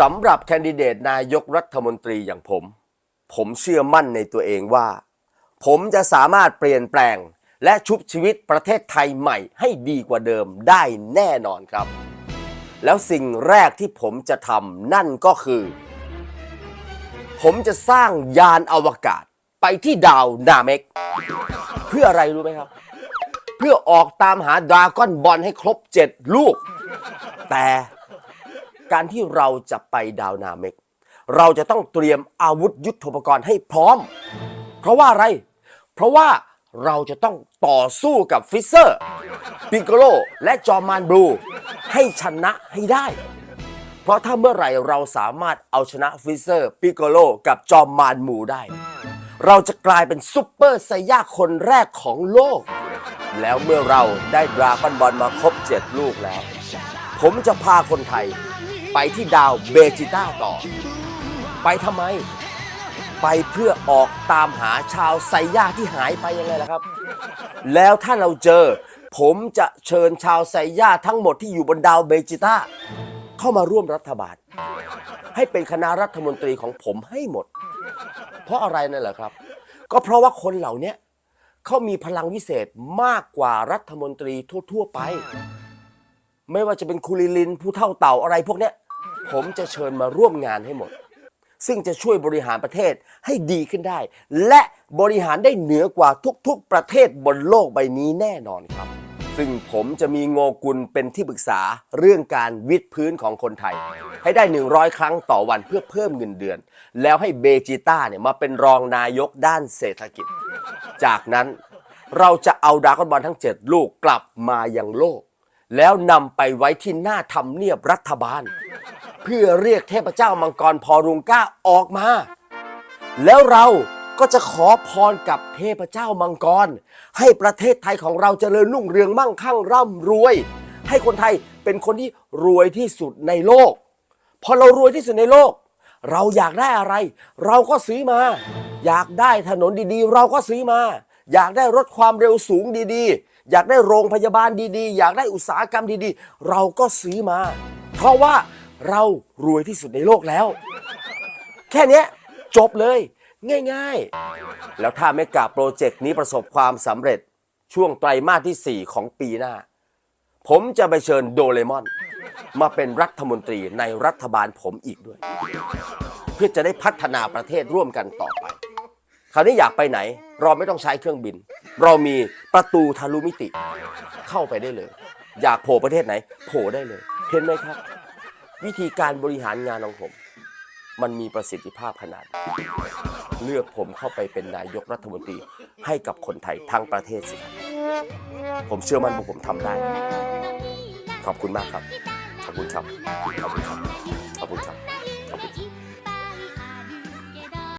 สำหรับแคนดิเดตนายกรัฐมนตรีอย่างผม ผมเชื่อมั่นในตัวเองว่า ผมจะสามารถเปลี่ยนแปลง และชุบชีวิตประเทศไทยใหม่ให้ดีกว่าเดิมได้แน่นอนครับ แล้วสิ่งแรกที่ผมจะทำนั่นก็คือ ผมจะสร้างยานอวกาศไปที่ดาวนาเมก เพื่ออะไรรู้ไหมครับ เพื่อออกตามหาดราก้อนบอลให้ครบเจ็ดลูก แต่ การที่เราจะไปดาวนาเมก เราจะต้องเตรียมอาวุธยุทโธปกรณ์ให้พร้อม เพราะว่าอะไร เพราะว่าเราจะต้องต่อสู้กับฟิเซอร์ ปิโกโล และจอมานบลู ให้ชนะให้ได้ เพราะถ้าเมื่อไหร่เราสามารถเอาชนะฟิเซอร์ ปิโกโล กับจอมมานมูได้ เราจะกลายเป็นซุปเปอร์ไซย่าคนแรกของโลก แล้วเมื่อเราได้ดราก้อนบอลมาครบเจ็ดลูกแล้ว ผมจะพาคนไทย ไปที่ดาวเบจิต้าต่อ ไปทำไม ไปเพื่อออกตามหาชาวไซย่าที่หายไปยังไงล่ะครับ แล้วถ้าเราเจอ ผมจะเชิญชาวไซย่าทั้งหมดที่อยู่บนดาวเบจิต้าเข้ามาร่วมรัฐบาล ให้เป็นคณะรัฐมนตรีของผมให้หมด เพราะอะไรนั่นแหละครับ ก็เพราะว่าคนเหล่านี้เขามีพลังวิเศษมากกว่ารัฐมนตรีทั่ว ๆ ไป ไม่ว่าจะเป็นคุริลิน ผู้เท่าเต่าอะไรพวกเนี้ย ผมจะเชิญมาร่วมงานให้หมด ซึ่งจะช่วยบริหารประเทศให้ดีขึ้นได้ และบริหารได้เหนือกว่าทุกๆ ประเทศบนโลกใบนี้แน่นอนครับ ซึ่งผมจะมีโงกุลเป็นที่ปรึกษาเรื่องการวิดพื้นของคนไทย ให้ได้ 100 ครั้งต่อวันเพื่อเพิ่มเงินเดือน แล้วให้เบจิต้าเนี่ยมาเป็นรองนายกด้านเศรษฐกิจ จากนั้นเราจะเอาดรากอนบอลทั้ง 7 ลูกกลับมายังโลก แล้วนำไปไว้ที่หน้าทำเนียบรัฐบาล เพื่อเรียกเทพเจ้ามังกรพอรุงก้าออกมา แล้วเราก็จะขอพรกับเทพเจ้ามังกร ให้ประเทศไทยของเราเจริญรุ่งเรืองมั่งคั่งร่ำรวย ให้คนไทยเป็นคนที่รวยที่สุดในโลก พอเรารวยที่สุดในโลก เราอยากได้อะไร เราก็ซื้อมา อยากได้ถนนดีๆ เราก็ซื้อมา อยากได้รถความเร็วสูงดีๆ อยากได้โรงพยาบาลดีๆ อยากได้อุตสาหกรรมดีๆ เราก็ซื้อมา เพราะว่า เรารวยที่สุดในโลกแล้ว แค่เนี้ยจบเลย ง่ายๆ แล้วถ้าเมกะโปรเจกต์นี้ประสบความสำเร็จช่วงไตรมาสที่ 4 ของปีหน้า ผมจะไปเชิญโดเรมอน มาเป็นรัฐมนตรีในรัฐบาลผมอีกด้วย เพื่อจะได้พัฒนาประเทศร่วมกันต่อไป คราวนี้อยากไปไหน เราไม่ต้องใช้เครื่องบิน เรามีประตูทะลุมิติ เข้าไปได้เลย อยากโผล่ประเทศไหน โผล่ได้เลย เห็นไหมครับ วิธีการบริหารงานของผม มันมีประสิทธิภาพขนาด เลือกผมเข้าไปเป็นนายกรัฐมนตรีให้กับคนไทยทั้งประเทศสิครับผมเชื่อมั่นว่าผมทำได้ ขอบคุณมากครับ ขอบคุณครับ ขอบคุณครับ ขอบคุณครับ ขอบคุณ